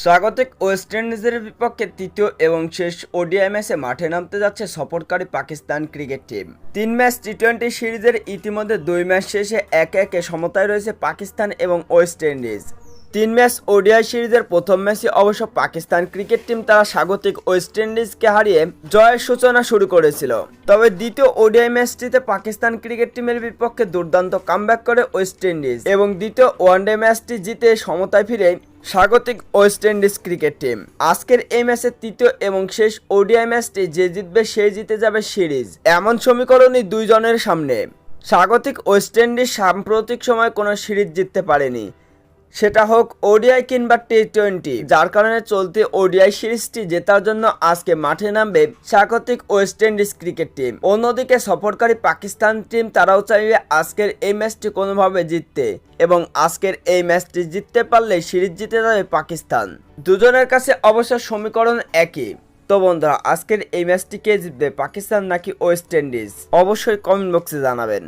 স্বাগতিক ওয়েস্ট ইন্ডিজের বিপক্ষে তৃতীয় এবং শেষ ওডিআই ম্যাচে মাঠে নামতে যাচ্ছে সফরকারী পাকিস্তান ক্রিকেট টিম। তিন ম্যাচ টি টোয়েন্টি সিরিজের ইতিমধ্যে দুই ম্যাচ শেষে একে একে সমতায় রয়েছে পাকিস্তান এবং ওয়েস্ট ইন্ডিজ। তিন ম্যাচ ওডিআই সিরিজের প্রথম ম্যাচে অবশ্য পাকিস্তান ক্রিকেট টিম তারা স্বাগতিক ওয়েস্ট ইন্ডিজকে হারিয়ে জয়ের সূচনা শুরু করেছিল। তবে দ্বিতীয় ওডিআই ম্যাচটিতে পাকিস্তান ক্রিকেট টিমের বিপক্ষে দুর্দান্ত কামব্যাক করে ওয়েস্ট ইন্ডিজ এবং দ্বিতীয় ওয়ানডে ম্যাচটি জিতে সমতায় ফিরে স্বাগতিক ওয়েস্ট ইন্ডিজ ক্রিকেট টিম। আজকের এই ম্যাচের তৃতীয় এবং শেষ ওডিআই ম্যাচটি যে জিতবে সে জিতে যাবে সিরিজ। এমন সমীকরণই দুইজনের সামনে। স্বাগতিক ওয়েস্ট ইন্ডিজ সাম্প্রতিক সময় কোনো সিরিজ জিততে পারেনি। সেটা হোক ওডিআই কিংবা টি টোয়েন্টি যার কারণে চলতি ওডিআই সিরিজটি জেতার জন্য আজকে মাঠে নামবে স্বাগতিক ওয়েস্ট ইন্ডিজ ক্রিকেট টিম। অন্যদিকে সফরকারী পাকিস্তান টিম তারাও চাইবে আজকের এই ম্যাচটি কোনোভাবে জিততে এবং আজকের এই ম্যাচটি জিততে পারলে সিরিজ জিতে যাবে পাকিস্তান। দুজনের কাছে অবশ্য সমীকরণ একই। তো বন্ধুরা, আজকের এই ম্যাচটি কে জিতবে, পাকিস্তান নাকি ওয়েস্ট ইন্ডিজ? অবশ্যই কমেন্ট বক্সে জানাবেন।